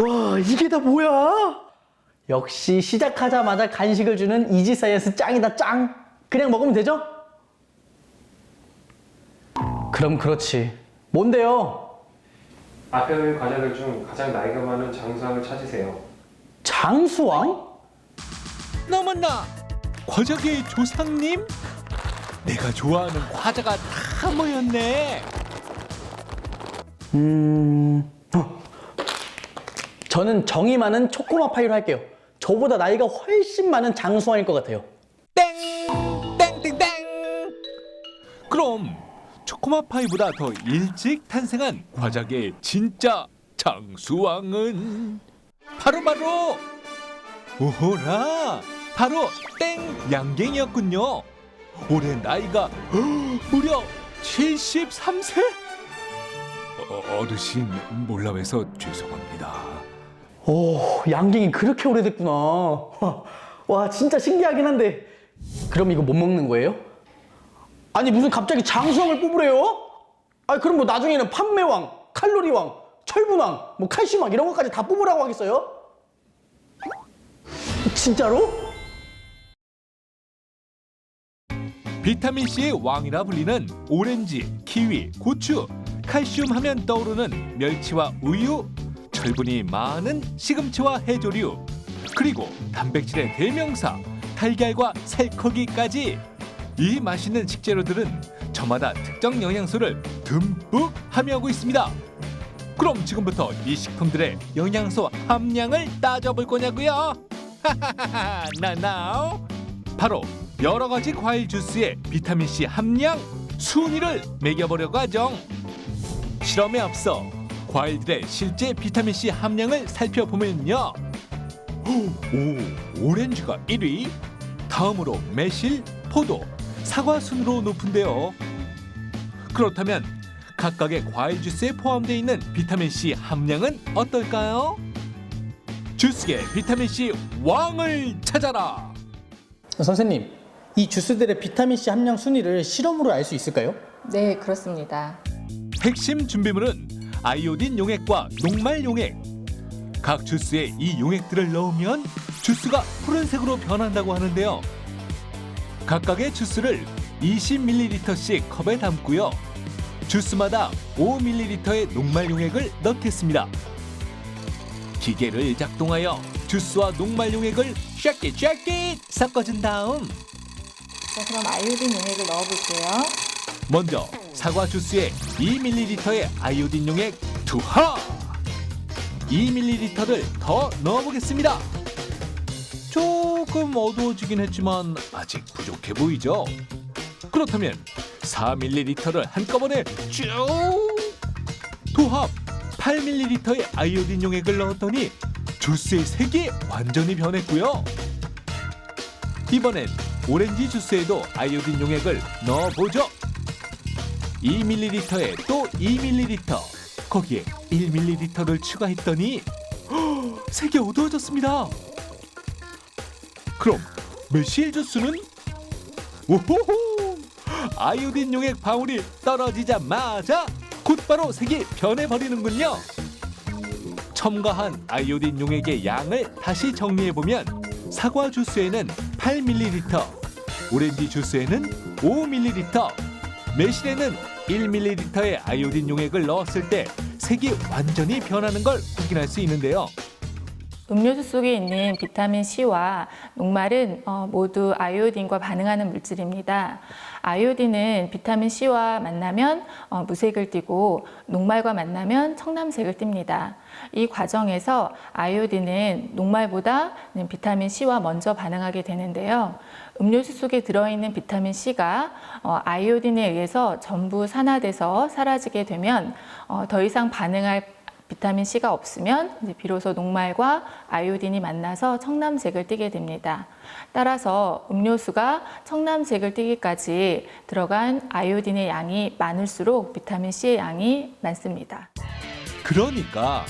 와 이게 다 뭐야? 역시 시작하자마자 간식을 주는 이지 사이언스 짱이다 짱. 그냥 먹으면 되죠? 그럼 그렇지. 뭔데요? 앞에 있는 과자들 중 가장 나이가 많은 장수왕을 찾으세요. 장수왕? 너만나 과자계의 조상님? 내가 좋아하는 과자가 다 모였네. 음. 어. 저는 정이 많은 초코마 파이로 할게요. 저보다 나이가 훨씬 많은 장수왕일 것 같아요. 땡! 땡땡땡! 그럼 초코맛 파이보다 더 일찍 탄생한 과자계의 진짜 장수왕은 바로바로 오호라 바로 땡 양갱이었군요. 올해 나이가 무려 73세? 어, 어르신 몰라해서 죄송합니다. 오, 양갱이 그렇게 오래됐구나. 와, 진짜 신기하긴 한데. 그럼 이거 못 먹는 거예요? 아니, 무슨 갑자기 장수왕을 뽑으래요? 아, 그럼 뭐 나중에는 판매왕, 칼로리왕, 철분왕, 뭐 칼슘왕 이런 것까지 다 뽑으라고 하겠어요? 진짜로? 비타민 C의 왕이라 불리는 오렌지, 키위, 고추, 칼슘 하면 떠오르는 멸치와 우유, 철분이 많은 시금치와 해조류, 그리고 단백질의 대명사 달걀과 살코기까지 이 맛있는 식재료들은 저마다 특정 영양소를 듬뿍 함유하고 있습니다. 그럼 지금부터 이 식품들의 영양소 함량을 따져볼 거냐고요? 하하하하 나나오 바로 여러 가지 과일 주스의 비타민 C 함량 순위를 매겨보려고 하죠. 실험에 앞서 과일들의 실제 비타민 C 함량을 살펴보면요. 오, 오렌지가 1위, 다음으로 매실, 포도, 사과 순으로 높은데요. 그렇다면 각각의 과일 주스에 포함되어 있는 비타민 C 함량은 어떨까요? 주스계 비타민 C 왕을 찾아라. 선생님, 이 주스들의 비타민C 함량 순위를 실험으로 알 수 있을까요? 네, 그렇습니다. 핵심 준비물은 아이오딘 용액과 녹말 용액. 각 주스에 이 용액들을 넣으면 주스가 푸른색으로 변한다고 하는데요. 각각의 주스를 20ml씩 컵에 담고요. 주스마다 5ml의 녹말 용액을 넣겠습니다. 기계를 작동하여 주스와 녹말 용액을 쉐킷 쉐킷 섞어준 다음 자, 그럼 아이오딘 용액을 넣어볼게요. 먼저 사과 주스에 2ml의 아이오딘 용액 투하! 2ml를 더 넣어보겠습니다. 조금 어두워지긴 했지만 아직 부족해 보이죠? 그렇다면 4ml를 한꺼번에 쭉 도합 8ml의 아이오딘 용액을 넣었더니 주스의 색이 완전히 변했고요. 이번엔 오렌지 주스에도 아이오딘 용액을 넣어보죠 2ml에 또 2ml 거기에 1ml를 추가했더니 헉, 색이 어두워졌습니다. 그럼 매실 주스는 오호호 아이오딘 용액 방울이 떨어지자마자 곧바로 색이 변해버리는군요. 첨가한 아이오딘 용액의 양을 다시 정리해 보면 사과 주스에는 8ml, 오렌지 주스에는 5ml, 매실에는 1ml의 아이오딘 용액을 넣었을 때 색이 완전히 변하는 걸 확인할 수 있는데요. 음료수 속에 있는 비타민 C와 녹말은 어, 모두 아이오딘과 반응하는 물질입니다. 아이오딘은 비타민 C와 만나면 어, 무색을 띠고 녹말과 만나면 청남색을 띱니다. 이 과정에서 아이오딘은 녹말보다 비타민 C와 먼저 반응하게 되는데요. 음료수 속에 들어있는 비타민 C가 어, 아이오딘에 의해서 전부 산화돼서 사라지게 되면 어, 더 이상 반응할 비타민 C가 없으면 비로소 녹말과 아이오딘이 만나서 청남색을 띠게 됩니다. 따라서 음료수가 청남색을 띠기까지 들어간 아이오딘의 양이 많을수록 비타민 C의 양이 많습니다. 그러니까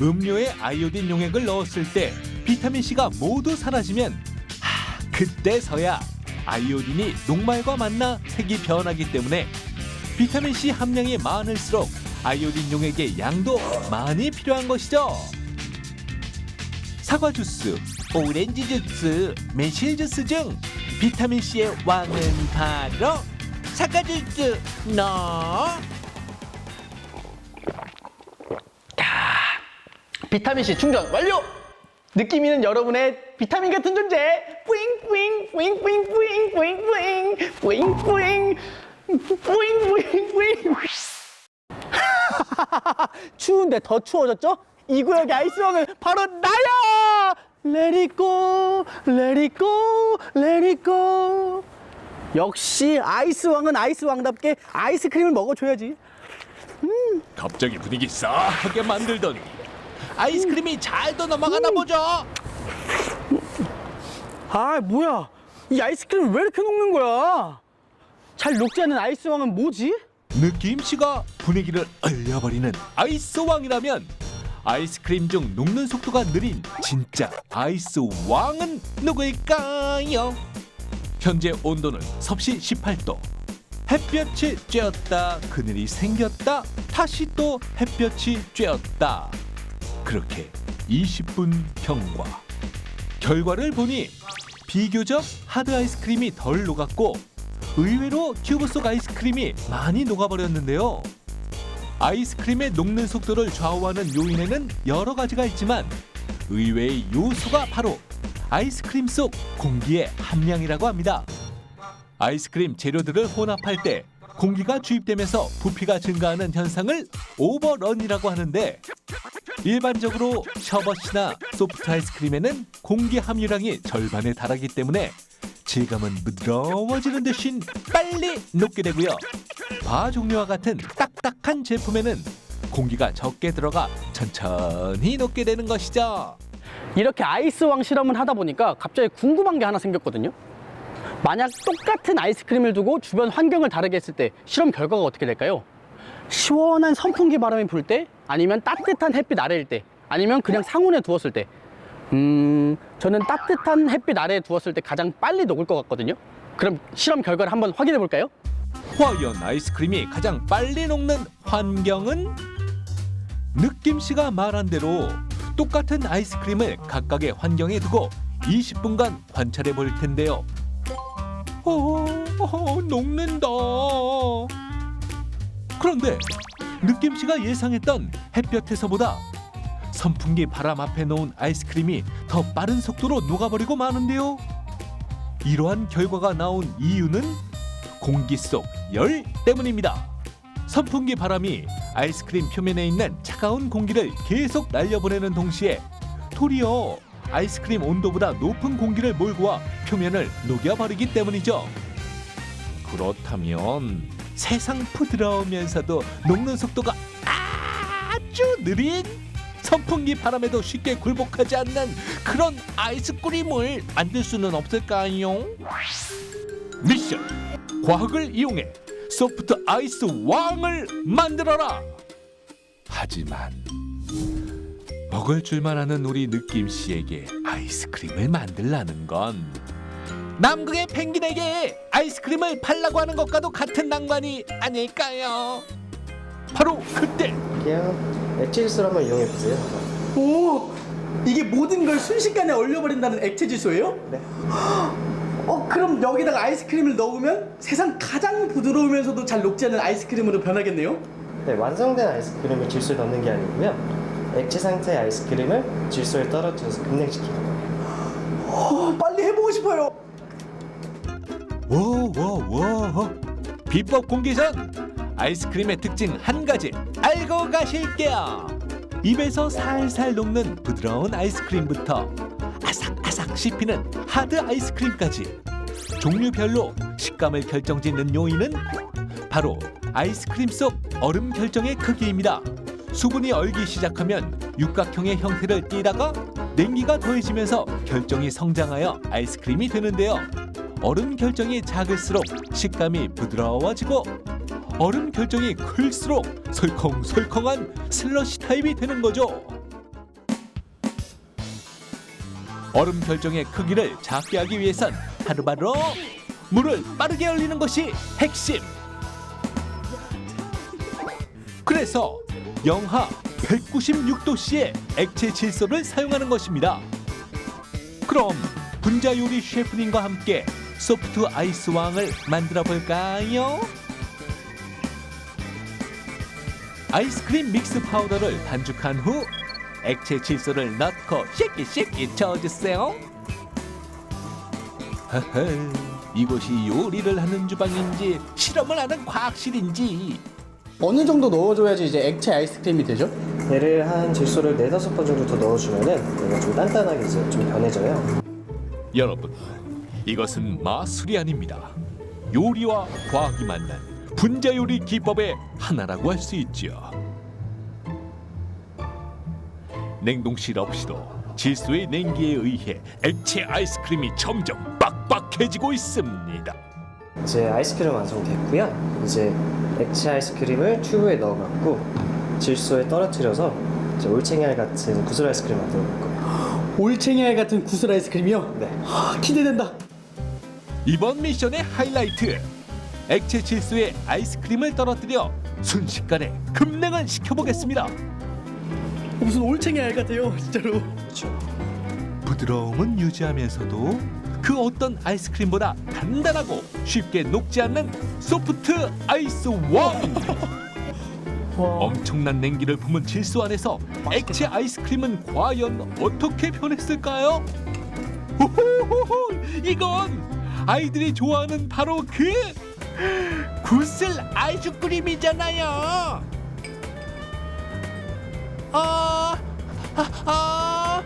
음료에 아이오딘 용액을 넣었을 때 비타민 C가 모두 사라지면 하, 그때서야 아이오딘이 녹말과 만나 색이 변하기 때문에 비타민 C 함량이 많을수록 아이오딘 용액의 양도 많이 필요한 것이죠. 사과 주스, 오렌지 주스, 매실 주스 중 비타민 C의 왕은 바로 사과 주스. 너. 비타민 C 충전 완료. 느낌 있는 여러분의 비타민 같은 존재. 뿌잉 뿌잉 뿌잉 뿌잉 뿌잉 뿌잉 뿌잉 뿌잉 뿌잉 뿌잉 뿌잉 뿌잉. 추운데 더 추워졌죠? 이 구역의 아이스왕은 바로 나야! Let it go, let it go, let it go. 역시 아이스왕은 아이스왕답게 아이스크림을 먹어줘야지. 갑자기 분위기 싸하게 만들더니 아이스크림이 잘도 넘어가나 보죠. 아 뭐야 이 아이스크림 왜 이렇게 녹는 거야 잘 녹지 않는 아이스왕은 뭐지? 느낌씨가 분위기를 얼려버리는 아이스왕이라면 아이스크림 중 녹는 속도가 느린 진짜 아이스왕은 누구일까요? 현재 온도는 섭씨 18도 햇볕이 쬐었다 그늘이 생겼다 다시 또 햇볕이 쬐었다 그렇게 20분 경과 결과를 보니 비교적 하드 아이스크림이 덜 녹았고 의외로 튜브 속 아이스크림이 많이 녹아버렸는데요. 아이스크림의 녹는 속도를 좌우하는 요인에는 여러 가지가 있지만 의외의 요소가 바로 아이스크림 속 공기의 함량이라고 합니다. 아이스크림 재료들을 혼합할 때 공기가 주입되면서 부피가 증가하는 현상을 오버런이라고 하는데 일반적으로 셔벗이나 소프트 아이스크림에는 공기 함유량이 절반에 달하기 때문에 질감은 부드러워지는 대신 빨리 녹게 되고요. 바 종류와 같은 딱딱한 제품에는 공기가 적게 들어가 천천히 녹게 되는 것이죠. 이렇게 아이스왕 실험을 하다 보니까 갑자기 궁금한 게 하나 생겼거든요 만약 똑같은 아이스크림을 두고 주변 환경을 다르게 했을 때 실험 결과가 어떻게 될까요? 시원한 선풍기 바람이 불 때 아니면 따뜻한 햇빛 아래일 때 아니면 그냥 상온에 두었을 때 음, 저는 따뜻한 햇빛 아래에 두었을 때 가장 빨리 녹을 것 같거든요 그럼 실험 결과를 한번 확인해 볼까요? 과연 아이스크림이 가장 빨리 녹는 환경은 느낌 씨가 말한 대로 똑같은 아이스크림을 각각의 환경에 두고 20분간 관찰해 볼 텐데요. 어, 어, 녹는다. 그런데 느낌 씨가 예상했던 햇볕에서보다 선풍기 바람 앞에 놓은 아이스크림이 더 빠른 속도로 녹아버리고 마는데요. 이러한 결과가 나온 이유는 공기 속 열 때문입니다. 선풍기 바람이 아이스크림 표면에 있는 차가운 공기를 계속 날려보내는 동시에 도리어 아이스크림 온도보다 높은 공기를 몰고 와 표면을 녹여버리기 때문이죠. 그렇다면 세상 부드러우면서도 녹는 속도가 아주 느린 선풍기 바람에도 쉽게 굴복하지 않는 그런 아이스크림을 만들 수는 없을까요? 미션 과학을 이용해 소프트 아이스 왕을 만들어라. 하지만 먹을 줄만 아는 우리 느낌 씨에게 아이스크림을 만들라는 건 남극의 펭귄에게 아이스크림을 팔라고 하는 것과도 같은 낭만이 아닐까요? 바로 그때 그냥 액체 주스를 한번 이용해 보세요. 오 이게 모든 걸 순식간에 얼려버린다는 액체 질소예요? 네. 어 그럼 여기다가 아이스크림을 넣으면 세상 가장 부드러우면서도 잘 녹지 않는 아이스크림으로 변하겠네요? 네, 완성된 아이스크림을 질소에 넣는 게 아니고요. 액체 상태의 아이스크림을 질소에 떨어뜨려서 급냉시키는 거예요. 어, 빨리 해보고 싶어요 워워워 비법 공개 전 아이스크림의 특징 한 가지. 알고 가실게요. 입에서 살살 녹는 부드러운 아이스크림부터 아삭아삭 씹히는 하드 아이스크림까지. 종류별로 식감을 결정짓는 요인은 바로 아이스크림 속 얼음 결정의 크기입니다. 수분이 얼기 시작하면 육각형의 형태를 띠다가 냉기가 더해지면서 결정이 성장하여 아이스크림이 되는데요. 얼음 결정이 작을수록 식감이 부드러워지고 얼음 결정이 클수록 설컹설컹한 슬러시 타입이 되는 거죠. 얼음 결정의 크기를 작게 하기 위해선 하루바로 물을 빠르게 얼리는 것이 핵심. 그래서 영하 196도씨의 액체 질소를 사용하는 것입니다. 그럼 분자 요리 셰프님과 함께 소프트 아이스 왕을 만들어 볼까요? 아이스크림 믹스 파우더를 반죽한 후 액체 질소를 넣고 쳐주세요. 허허, 이곳이 요리를 하는 주방인지 실험을 하는 과학실인지 어느 정도 넣어줘야지 이제 액체 아이스크림이 되죠? 얘를 한 질소를 네다섯 번 정도 더 넣어주면은 얘가 좀 단단하게 이제 좀 변해져요. 여러분, 이것은 마술이 아닙니다. 요리와 과학이 만난 분자 요리 기법의 하나라고 할 수 있죠. 냉동실 없이도 질소의 냉기에 의해 액체 아이스크림이 점점 빡빡해지고 있습니다. 이제 아이스크림 완성됐고요. 이제 액체 아이스크림을 튜브에 넣어갖고 질소에 떨어뜨려서 이제 올챙이알 같은 구슬 아이스크림 만들어 볼 거예요. 올챙이알 같은 구슬 아이스크림이요? 네. 하, 기대된다. 이번 미션의 하이라이트 액체 질소에 아이스크림을 떨어뜨려 순식간에 급냉을 시켜보겠습니다. 무슨 올챙이 알 같아요, 진짜로. 그렇죠. 부드러움은 유지하면서도 그 어떤 아이스크림보다 단단하고 쉽게 녹지 않는 소프트 아이스 왕. 와. 엄청난 냉기를 품은 질소 안에서 액체 아이스크림은 과연 어떻게 변했을까요? 호호호호, 이건 아이들이 좋아하는 바로 그 구슬 아이스크림이잖아요. 아, 아, 아.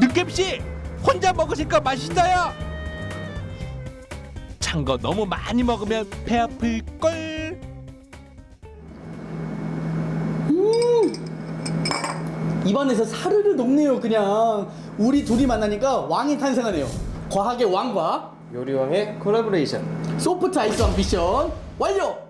느낌씨 혼자 먹으실 거 맛있어요. 찬 거 너무 많이 먹으면 배 아플 걸. 입안에서 사르르 녹네요, 그냥. 우리 둘이 만나니까 왕이 탄생하네요. 과학의 왕과 요리왕의 콜라보레이션. 소프트 아이스 왕 미션 완료!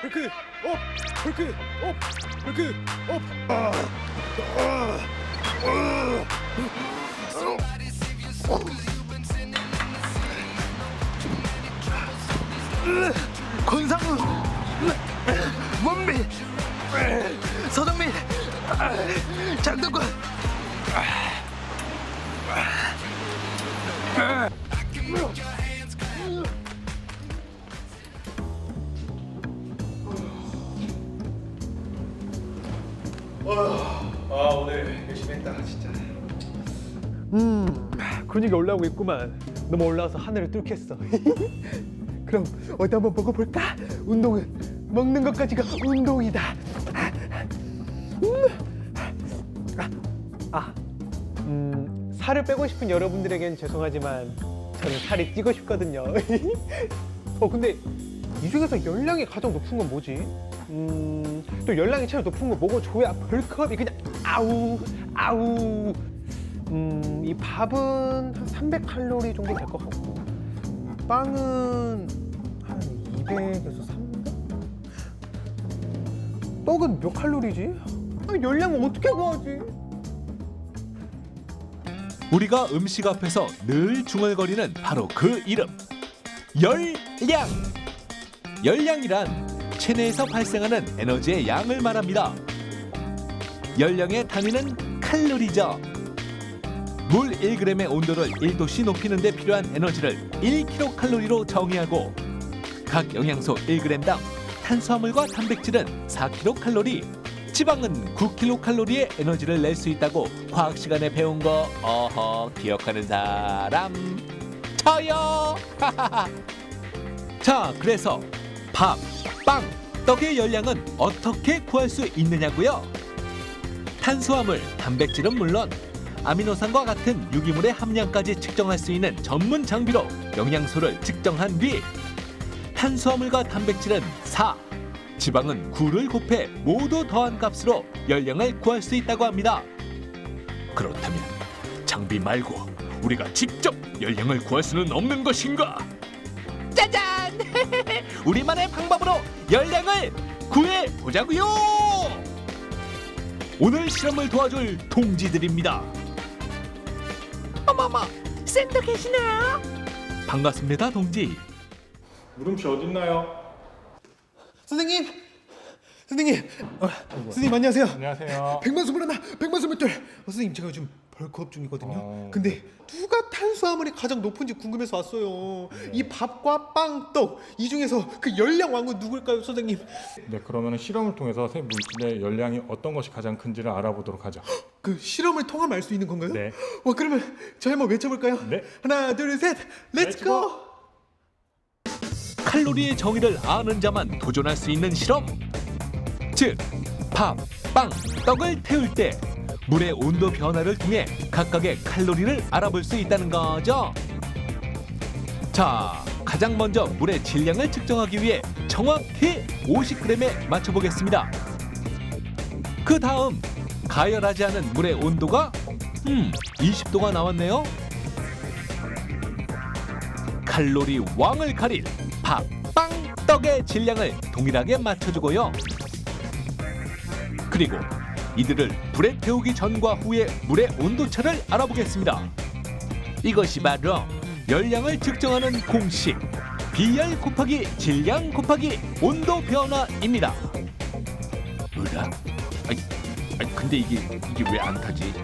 브레이크 업 브레이크 업 브레이크 업 아, 아, 아. 권상우 원미 서정민 장동건. 아 오늘 열심히 했다 진짜. 음 근육이 올라오고 있구만. 너무 올라와서 하늘을 뚫겠어 그럼 어디 한번 먹어볼까? 운동은 먹는 것까지가 운동이다 음. 아, 아, 음, 살을 빼고 싶은 여러분들에겐 죄송하지만 저는 살이 찌고 싶거든요 어 근데 이 중에서 열량이 가장 높은 건 뭐지? 음, 또 열량이 제일 높은 거 먹어줘야 벌크업이 그냥 아우 아우 음, 이 밥은 한 300칼로리 정도 될 것 같고 빵은 한 200에서 300? 떡은 몇 칼로리지? 아, 열량을 어떻게 구하지? 우리가 음식 앞에서 늘 중얼거리는 바로 그 이름 열량 열량이란 체내에서 발생하는 에너지의 양을 말합니다 열량의 단위는 칼로리죠 물 1g의 온도를 1도씨 높이는 데 필요한 에너지를 1kcal로 정의하고 각 영양소 1g당 탄수화물과 단백질은 4kcal 지방은 9kcal의 에너지를 낼 수 있다고 과학 시간에 배운 거 어허 기억하는 사람 저요. 자, 그래서 밥, 빵, 떡의 열량은 어떻게 구할 수 있느냐고요? 탄수화물, 단백질은 물론 아미노산과 같은 유기물의 함량까지 측정할 수 있는 전문 장비로 영양소를 측정한 뒤 탄수화물과 단백질은 4, 지방은 9를 곱해 모두 더한 값으로 열량을 구할 수 있다고 합니다. 그렇다면 장비 말고 우리가 직접 열량을 구할 수는 없는 것인가? 짜잔! 우리만의 방법으로 열량을 구해 보자고요. 오늘 실험을 도와줄 동지들입니다. 어머머, 쌤도 계시네요. 반갑습니다, 동지. 물음씨 어딨나요? 선생님, 선생님, 어, 선생님 안녕하세요. 안녕하세요. 백만 스물 하나, 백만 스물 둘. 어, 선생님 제가 요즘 벌크업 중이거든요. 어. 근데 누가 탄수화물이 가장 높은지 궁금해서 왔어요. 이 밥과 빵, 떡 이 중에서 그 열량 왕은 누굴까요, 선생님? 네, 그러면 실험을 통해서 새 물질의 열량이 어떤 것이 가장 큰지를 알아보도록 하죠. 그 실험을 통하면 알 수 있는 건가요? 네. 와 그러면 저희 한번 외쳐볼까요? 네. 하나, 둘, 셋, 렛츠 렛츠고! 고! 칼로리의 정의를 아는 자만 도전할 수 있는 실험. 즉, 밥, 빵, 떡을 태울 때 물의 온도 변화를 통해 각각의 칼로리를 알아볼 수 있다는 거죠. 자, 가장 먼저 물의 질량을 측정하기 위해 정확히 50g에 맞춰보겠습니다. 그 다음 가열하지 않은 물의 온도가 음 20도가 나왔네요. 칼로리 왕을 가릴 밥, 빵, 떡의 질량을 동일하게 맞춰주고요. 그리고 이들을 불에 태우기 전과 후의 물의 온도차를 알아보겠습니다. 이것이 바로 열량을 측정하는 공식 비열 곱하기 질량 곱하기 온도 변화입니다. 으라? 아이, 아이 근데 이게 이게 왜 안 타지?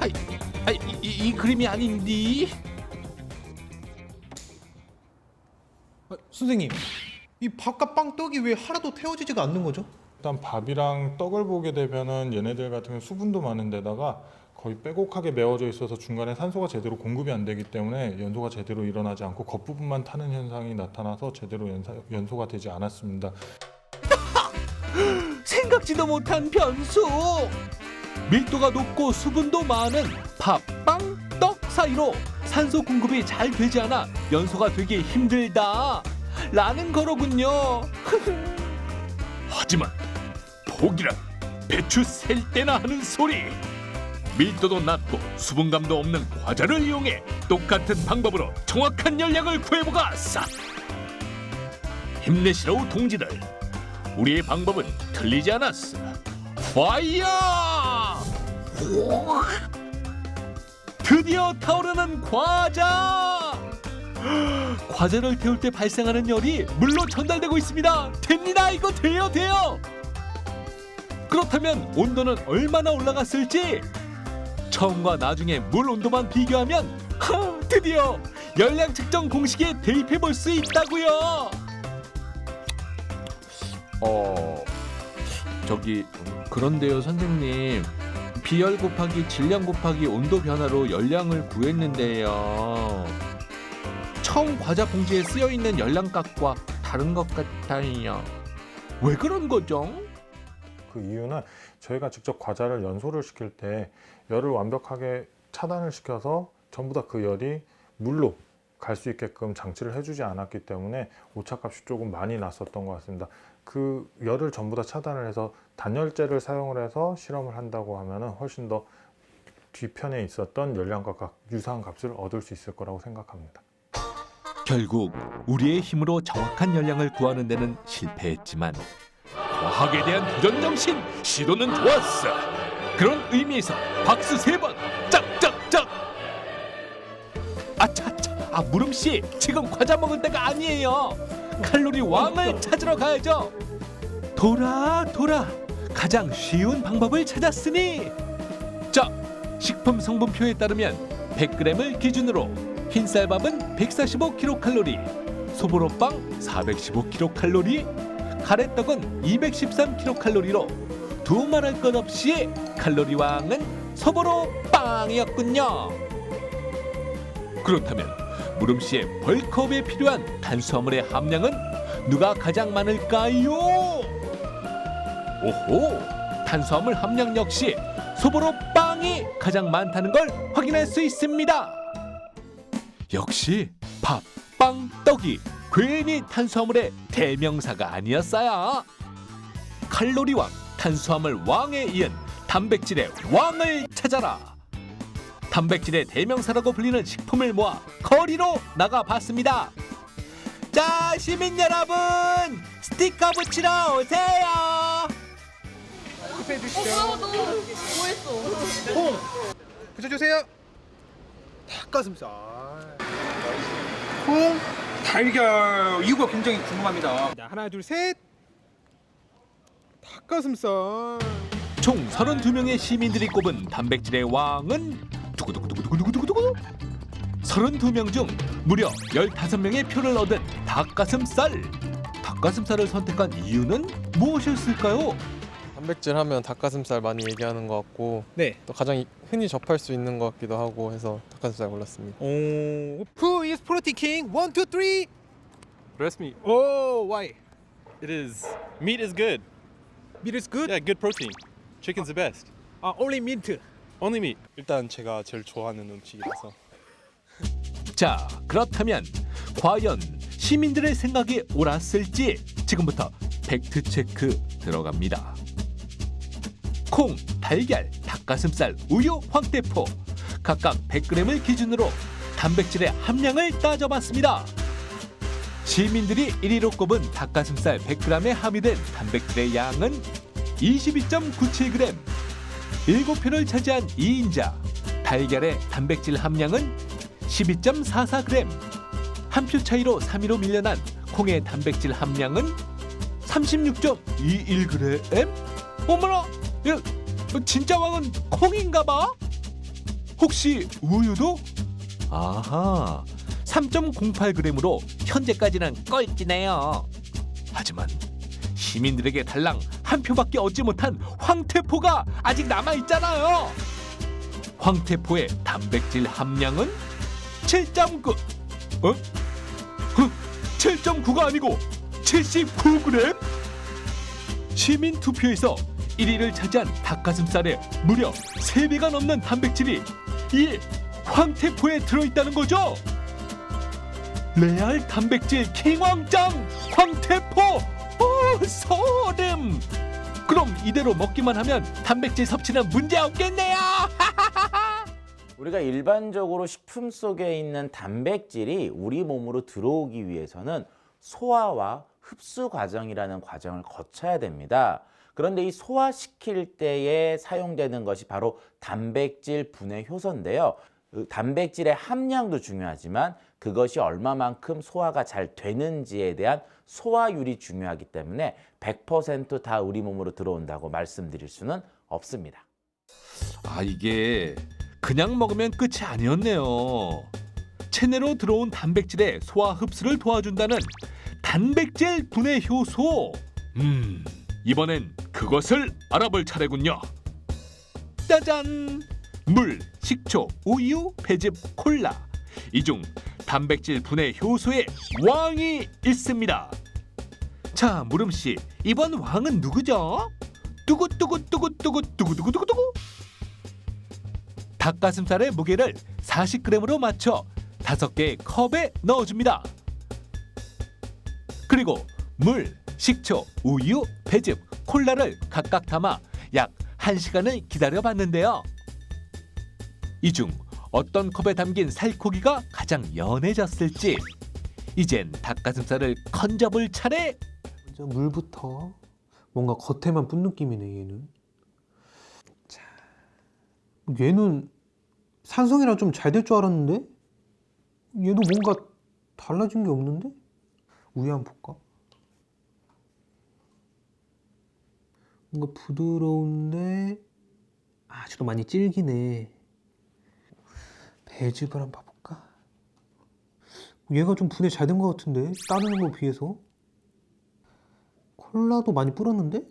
아이, 아이 이, 이, 이 그림이 아닌디? 선생님, 이 밥과 빵, 떡이 왜 하나도 태워지지가 않는 거죠? 일단 밥이랑 떡을 보게 되면은 얘네들 같은 경우 수분도 많은데다가 거의 빼곡하게 메워져 있어서 중간에 산소가 제대로 공급이 안 되기 때문에 연소가 제대로 일어나지 않고 겉부분만 타는 현상이 나타나서 제대로 연사, 연소가 되지 않았습니다. 생각지도 못한 변수. 밀도가 높고 수분도 많은 밥, 빵, 떡 사이로 산소 공급이 잘 되지 않아 연소가 되기 힘들다. 라는 거로군요. 하지만 포기란 배추 셀 때나 하는 소리. 밀도도 낮고 수분감도 없는 과자를 이용해 똑같은 방법으로 정확한 열량을 구해보가 싹. 힘내시라우 동지들. 우리의 방법은 틀리지 않았어. 파이어! 드디어 타오르는 과자! 과자를 태울 때 발생하는 열이 물로 전달되고 있습니다. 됩니다. 이거 돼요, 돼요. 그렇다면 온도는 얼마나 올라갔을지 처음과 나중에 물 온도만 비교하면 하, 드디어 열량 측정 공식에 대입해 볼 수 있다고요. 어 저기 그런데요 선생님 비열 곱하기 질량 곱하기 온도 변화로 열량을 구했는데요 처음 과자 봉지에 쓰여 있는 열량값과 다른 것 같아요 왜 그런 거죠? 그 이유는 저희가 직접 과자를 연소를 시킬 때 열을 완벽하게 차단을 시켜서 전부 다 그 열이 물로 갈 수 있게끔 장치를 해주지 않았기 때문에 오차값이 조금 많이 났었던 것 같습니다. 그 열을 전부 다 차단을 해서 단열재를 사용을 해서 실험을 한다고 하면은 훨씬 더 뒤편에 있었던 열량과 각 유사한 값을 얻을 수 있을 거라고 생각합니다. 결국 우리의 힘으로 정확한 열량을 구하는 데는 실패했지만 과학에 대한 도전 정신 시도는 좋았어. 그런 의미에서 박수 세 번 짝짝짝. 아차차, 아 무름 씨 지금 과자 먹을 때가 아니에요. 칼로리 왕을 찾으러 가야죠. 돌아 돌아 가장 쉬운 방법을 찾았으니 자 식품 성분표에 따르면 100g을 기준으로 흰쌀밥은 145kcal, 소보로빵 415kcal, 가래떡은 213kcal로 두말할 것 없이 칼로리 왕은 소보로빵이었군요. 그렇다면 무름 씨의 벌크업에 필요한 탄수화물의 함량은 누가 가장 많을까요? 오호, 탄수화물 함량 역시 소보로빵이 가장 많다는 걸 확인할 수 있습니다. 역시 밥, 빵, 떡이 괜히 탄수화물의 대명사가 아니었어요. 칼로리 왕, 탄수화물 왕에 이은 단백질의 왕을 찾아라. 단백질의 대명사라고 불리는 식품을 모아 거리로 나가봤습니다. 자, 시민 여러분, 스티커 붙이러 오세요. 붙여주세요. 닭가슴살, 콩, 달걀 이유가 굉장히 궁금합니다. 자, 하나, 둘, 셋. 닭가슴살. 총 32명의 시민들이 꼽은 단백질의 왕은 두구두구두구두구두구두구 32명 중 무려 15명의 표를 얻은 닭가슴살 닭가슴살을 선택한 이유는 무엇이었을까요? 단백질 하면 닭가슴살 많이 얘기하는 것 같고 네. 또 가장 흔히 접할 수 있는 것 같기도 하고 해서 닭가슴살 골랐습니다. 오, Who is protein king? One, two, three. Breast meat. Oh, why? It is meat is good. Meat is good. Yeah, good protein. Chicken's the best. 아, only mint. Only meat. 일단 제가 제일 좋아하는 음식이라서. 자 그렇다면 과연 시민들의 생각이 옳았을지 지금부터 팩트 체크 들어갑니다. 콩, 달걀, 닭가슴살, 우유, 황태포 각각 100g을 기준으로 단백질의 함량을 따져봤습니다. 시민들이 1위로 꼽은 닭가슴살 100g에 함유된 단백질의 양은 22.97g. 7표를 차지한 2인자 달걀의 단백질 함량은 12.44g. 한 표 차이로 3위로 밀려난 콩의 단백질 함량은 36.21g. 어머나, 야, 진짜 왕은 콩인가 봐. 혹시 우유도? 아하, 3.08g으로 현재까지는 꼴찌네요. 하지만 시민들에게 달랑 한 표밖에 얻지 못한 황태포가 아직 남아 있잖아요. 황태포의 단백질 함량은 7.9. 어? 어? 7.9가 아니고 79g? 시민 투표에서 1위를 차지한 닭가슴살에 무려 3배가 넘는 단백질이 이 황태포에 들어있다는 거죠. 레알 단백질 킹왕짱 황태포! 오, 소름! 그럼 이대로 먹기만 하면 단백질 섭취는 문제 없겠네요. 우리가 일반적으로 식품 속에 있는 단백질이 우리 몸으로 들어오기 위해서는 소화와 흡수 과정이라는 과정을 거쳐야 됩니다. 그런데 이 소화시킬 때에 사용되는 것이 바로 단백질 분해 효소인데요. 그 단백질의 함량도 중요하지만 그것이 얼마만큼 소화가 잘 되는지에 대한 소화율이 중요하기 때문에 100%다 우리 몸으로 들어온다고 말씀드릴 수는 없습니다. 아 이게 그냥 먹으면 끝이 아니었네요. 체내로 들어온 단백질의 소화 흡수를 도와준다는 단백질 분해 효소. 음 이번엔 그것을 알아볼 차례군요. 짜잔! 물, 식초, 우유, 배즙, 콜라. 이 중 단백질 분해 효소의 왕이 있습니다. 자, 무름 씨, 이번 왕은 누구죠? 뚜구뚜구뚜구뚜구뚜구뚜구뚜구. 닭가슴살의 무게를 40g으로 맞춰 5개의 컵에 넣어줍니다. 그리고 물, 식초, 우유, 배즙, 콜라를 각각 담아 약 1시간을 기다려봤는데요. 이 중 어떤 컵에 담긴 살코기가 가장 연해졌을지 이젠 닭가슴살을 건져볼 차례 먼저 물부터 뭔가 겉에만 쁜 느낌이네 얘는. 자, 얘는 산성이랑 좀 잘 될 줄 알았는데 얘도 뭔가 달라진 게 없는데? 우유 한번 볼까? 뭔가 부드러운데 아직도 많이 질기네. 배즙을 한번 봐볼까? 얘가 좀 분해 잘 된 것 같은데 다른 거 비해서 콜라도 많이 불었는데?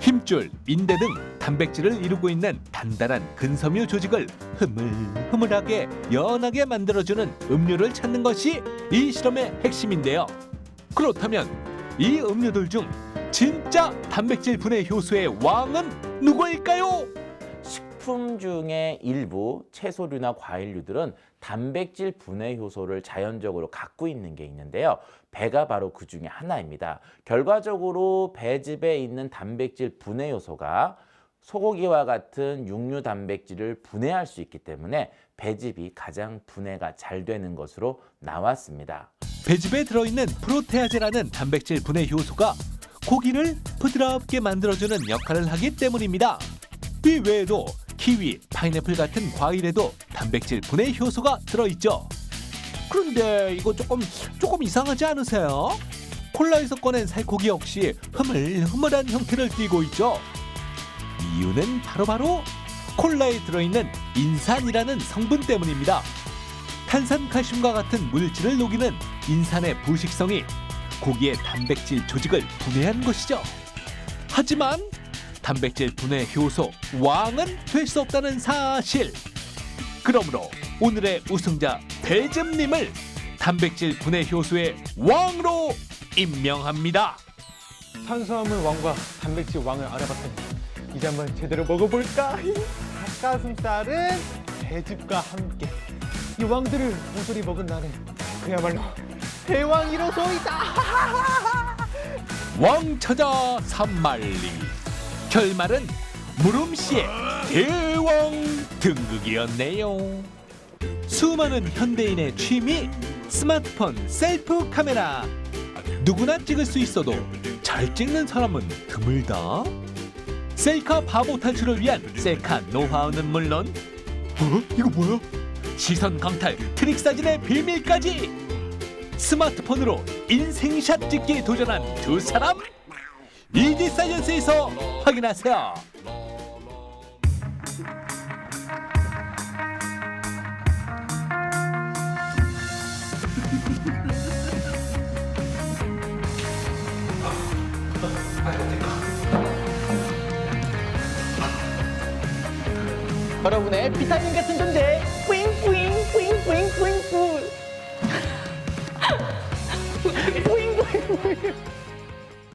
힘줄, 인대 등 단백질을 이루고 있는 단단한 근섬유 조직을 흐물흐물하게 연하게 만들어주는 음료를 찾는 것이 이 실험의 핵심인데요. 그렇다면 이 음료들 중 진짜 단백질 분해 효소의 왕은 누구일까요? 식품 중에 일부 채소류나 과일류들은 단백질 분해 효소를 자연적으로 갖고 있는 게 있는데요. 배가 바로 그 중에 하나입니다. 결과적으로 배즙에 있는 단백질 분해 효소가 소고기와 같은 육류 단백질을 분해할 수 있기 때문에 배즙이 가장 분해가 잘 되는 것으로 나왔습니다. 배즙에 들어있는 프로테아제라는 단백질 분해 효소가 고기를 부드럽게 만들어주는 역할을 하기 때문입니다. 이 외에도 키위, 파인애플 같은 과일에도 단백질 분해 효소가 들어있죠. 그런데 이거 조금 조금 이상하지 않으세요? 콜라에서 꺼낸 살코기 역시 흐물흐물한 형태를 띠고 있죠. 이유는 바로바로 콜라에 들어있는 인산이라는 성분 때문입니다. 탄산칼슘과 같은 물질을 녹이는 인산의 부식성이 고기의 단백질 조직을 분해한 것이죠. 하지만 단백질 분해 효소 왕은 될 수 없다는 사실. 그러므로 오늘의 우승자 배즙님을 단백질 분해 효소의 왕으로 임명합니다. 탄수화물 왕과 단백질 왕을 알아봤으니 이제 한번 제대로 먹어볼까? 닭가슴살은 배즙과 함께 이 왕들을 모조리 먹은 나는 그야말로 대왕이로소이다. 왕처자 산말리 결말은 무름씨의 대왕 등극이었네요. 수많은 현대인의 취미 스마트폰 셀프 카메라 누구나 찍을 수 있어도 잘 찍는 사람은 드물다. 셀카 바보 탈출을 위한 셀카 노하우는 물론 어? 이거 뭐야? 시선 강탈 트릭 사진의 비밀까지. 스마트폰으로 인생샷 찍기에 도전한 두 사람. 이지 사이언스에서 확인하세요. 여러분의 비타민 같은 존재 weird.